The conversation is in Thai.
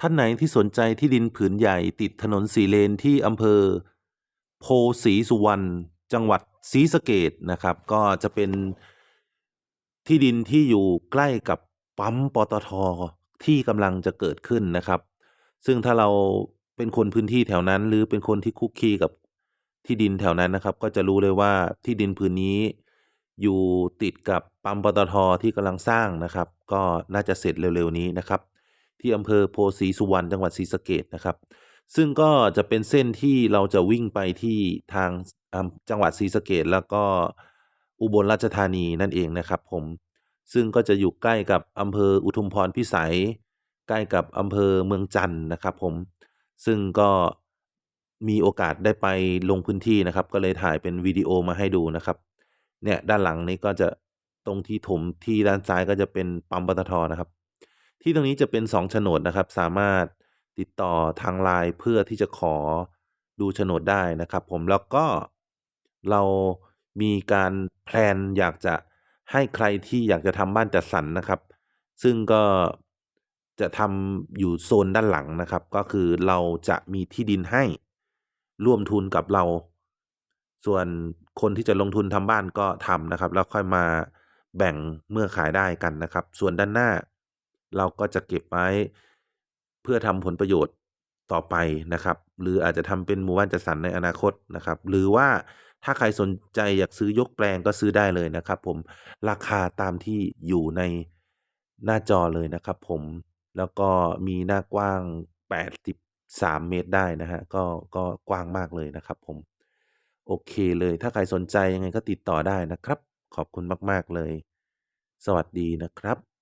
ท่านไหนที่สนใจที่ดินผืนใหญ่ติดถนนสีเลนที่อำเภอ โพสีสุวรรณจังหวัดศรีสะเกดนะครับ ก็จะเป็นที่ดินที่อยู่ใกล้กับปั๊มปตทที่กำลังจะเกิดขึ้นนะครับ ซึ่งถ้าเราเป็นคนพื้นที่แถวนั้น หรือเป็นคนที่คุกคีกับที่ดินแถวนั้นนะครับ ก็จะรู้เลยว่าที่ดินผืนนี้อยู่ติดกับปั๊มปตทที่กำลังสร้างนะครับ ก็น่าจะเสร็จเร็วๆนี้นะครับ ที่อำเภอโพสีสุวรรณจังหวัดศรีสะเกดนะครับ ซึ่งก็จะเป็นเส้นที่เราจะวิ่งไปที่ทางจังหวัดศรีสะเกดแล้วก็อุบลราชธานีนั่นเองนะครับ ผมซึ่งก็จะอยู่ใกล้กับอำเภออุทุมพรพิสัย ใกล้กับอำเภอเมืองจันทน์นะครับ ผมซึ่งก็มีโอกาสได้ไปลงพื้นที่นะครับ ก็เลยถ่ายเป็นวิดีโอมาให้ดูนะครับ เนี่ยด้านหลังนี้ก็จะตรงที่ถมที่ด้านซ้ายก็จะเป็นปั๊มปตทนะครับ ที่ตรงนี้จะเป็น2โฉนดนะครับ สามารถติดต่อทางไลน์เพื่อที่จะขอดูโฉนดได้นะครับ ผมแล้วก็เรามีการแพลนอยากจะให้ใครที่อยากจะทำบ้านจัดสรรนะครับ ซึ่งก็จะทำอยู่โซนด้านหลังนะครับ ก็คือเราจะมีที่ดินให้ร่วมทุนกับเรา ส่วนคนที่จะลงทุนทำบ้านก็ทำนะครับ แล้วค่อยมาแบ่งเมื่อขายได้กันนะครับ ส่วนด้านหน้า เราก็จะเก็บไว้เพื่อทำผลประโยชน์ต่อไปนะครับ หรืออาจจะทำเป็นหมู่บ้านจัดสรรในอนาคตนะครับ หรือว่าถ้าใครสนใจอยากซื้อยกแปลงก็ซื้อได้เลยนะครับ ผมราคาตามที่อยู่ในหน้าจอเลยนะครับ ผมแล้วก็มีหน้ากว้าง 83 เมตรได้นะฮะก็ก็กว้างมากเลยนะครับ ผมโอเคเลย ถ้าใครสนใจยังไงก็ติดต่อได้นะครับ ขอบคุณมาก ๆ เลย สวัสดีนะครับ